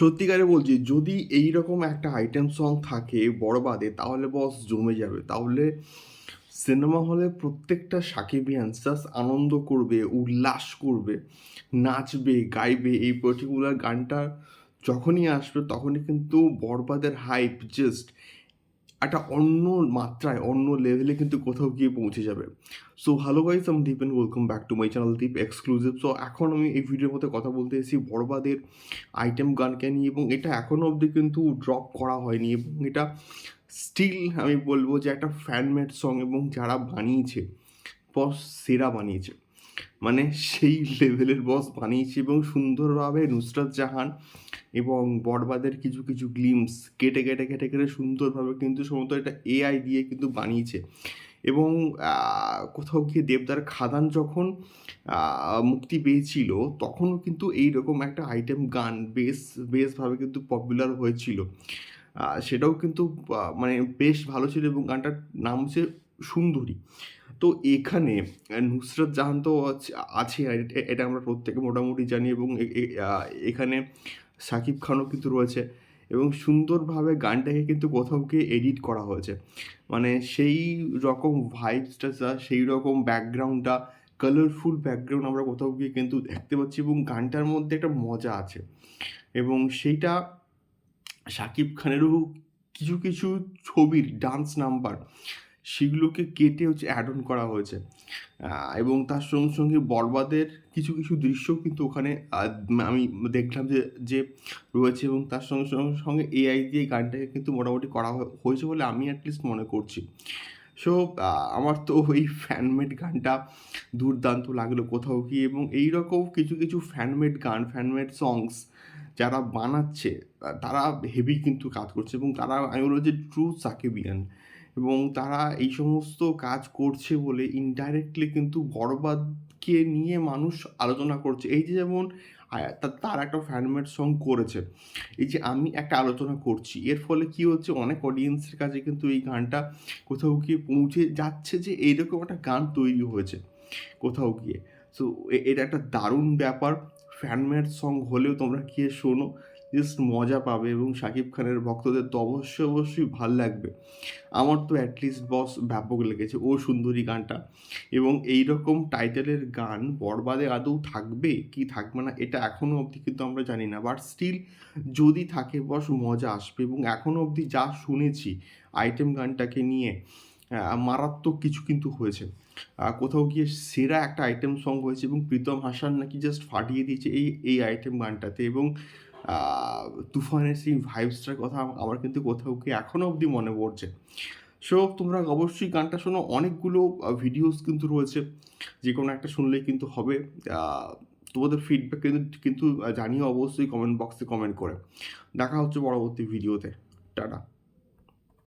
সত্যিকারে বলছি, যদি এই রকম একটা আইটেম সং থাকে বড়বাদে, তাহলে বস জমে যাবে। তাহলে সিনেমা হলে প্রত্যেকটা সাকিবিয়ান জাস্ট আনন্দ করবে, উল্লাস করবে, নাচবে, গাইবে। এই পার্টিকুলার গানটা যখনই আসবে, তখনই কিন্তু বরবাদের হাইপ জাস্ট একটা অন্য মাত্রায়, অন্য লেভেলে কিন্তু কোথাও গিয়ে পৌঁছে যাবে। সো হ্যালো গাইস আমি Deep and welcome back to my channel Deep exclusive so এখন আমি এই ভিডিওর মধ্যে কথা বলতে এসেছি বরবাদের আইটেম গানকে নিয়ে এবং এটা এখনও অবধি কিন্তু ড্রপ করা হয়নি এবং এটা স্টিল আমি বলব যে একটা ফ্যানমেড সং এবং যারা বানিয়েছে বস সেরা বানিয়েছে। মানে সেই লেভেলের বস বানিয়েছে এবং সুন্দরভাবে নুসরাত জাহান এবং বরবাদের কিছু কিছু গ্লিমস কেটে কেটে কেটে কেটে সুন্দরভাবে কিন্তু সমস্ত এটা এআই দিয়ে কিন্তু বানিয়েছে। এবং কোথাও গিয়ে দেবদার খাদান যখন মুক্তি পেয়েছিল তখনও কিন্তু এইরকম একটা আইটেম গান বেশ বেশভাবে কিন্তু পপুলার হয়েছিল। সেটাও কিন্তু মানে বেশ ভালো ছিল এবং গানটার নাম হচ্ছে সুন্দরী। তো এখানে নুসরাত জাহান তো আছে- এটা আমরা প্রত্যেকে মোটামুটি জানি এবং এখানে শাকিব খানও কিন্তু রয়েছে এবং সুন্দরভাবে গানটাকে কিন্তু কোথাও গিয়ে এডিট করা হয়েছে। মানে সেই রকম ভাইবসটা সেই রকম ব্যাকগ্রাউন্ডটা কালারফুল ব্যাকগ্রাউন্ড আমরা কোথাও গিয়ে কিন্তু দেখতে পাচ্ছি এবং গানটার মধ্যে একটা মজা আছে। এবং সেইটা শাকিব খানেরও কিছু কিছু ছবির ডান্স নাম্বার সেগুলোকে কেটে হচ্ছে অ্যাড অন করা হয়েছে। এবং তার সঙ্গে সঙ্গে বরবাদের কিছু কিছু দৃশ্য কিন্তু ওখানে আমি দেখলাম যে যে রয়েছে এবং তার সঙ্গে সঙ্গে সঙ্গে এআই দিয়ে গানটাকে কিন্তু মোটামুটি করা হয়েছে বলে আমি অ্যাটলিস্ট মনে করছি। সো আমার তো ওই ফ্যানমেড গানটা দুর্দান্ত লাগল কোথাও কি এবং এই রকম কিছু কিছু ফ্যানমেড গান ফ্যানমেড সংস যারা বানাচ্ছে, তারা হেভি কিন্তু কাজ করছে এবং তারা, আমি বলব যে ট্রু সাকিবিয়ান। এবং তারা এই সমস্ত কাজ করছে বলে ইনডাইরেক্টলি কিন্তু বরবাদকে নিয়ে মানুষ আলোচনা করছে। এই যে যেমন তার একটা ফ্যানমেড সং করেছে। এই যে আমি একটা আলোচনা করছি, এর ফলে কি হচ্ছে? অনেক অডিয়েন্সের কাছে কিন্তু এই গানটা কোথাও গিয়ে পৌঁছে যাচ্ছে যে এইরকম একটা গান তৈরি হয়েছে কোথাও গিয়ে। সো এটা একটা দারুণ ব্যাপার। ফ্যানমেড সং হলেও তোমরা গিয়ে শোনো। জাস্ট মজা পাবে এবং শাকিব খানের ভক্তদের তো অবশ্যই অবশ্যই ভালো লাগবে। আমার তো অ্যাটলিস্ট বস ব্যাপক লেগেছে, ও সুন্দরী গানটা। এবং এই রকম টাইটেলের গান বরবাদে আদৌ থাকবে, কি থাকবে না, এটা এখনও অবধি কিন্তু আমরা জানি না। বাট স্টিল যদি থাকে বস মজা আসবে। এবং এখনও অবধি যা শুনেছি আইটেম গানটাকে নিয়ে মারাত্মক কিছু কিন্তু হয়েছে। কোথাও গিয়ে সেরা একটা আইটেম সং হয়েছে এবং প্রীতম হাসান নাকি জাস্ট ফাটিয়ে দিয়েছে এই এই আইটেম গানটাতে। এবং তুফানের সেই ভাইবসটার কথা আম- আমার কিন্তু কোথাও কি এখনও অবধি মনে পড়ছে? সো তোমরা অবশ্যই গানটা শোনো। অনেকগুলো ভিডিওস কিন্তু রয়েছে। যে কোনো একটা শুনলেই কিন্তু হবে। তোমাদের ফিডব্যাক কিন্তু কিন্তু জানিও অবশ্যই কমেন্ট বক্সে কমেন্ট করে। দেখা হচ্ছে পরবর্তী ভিডিওতে টাটা।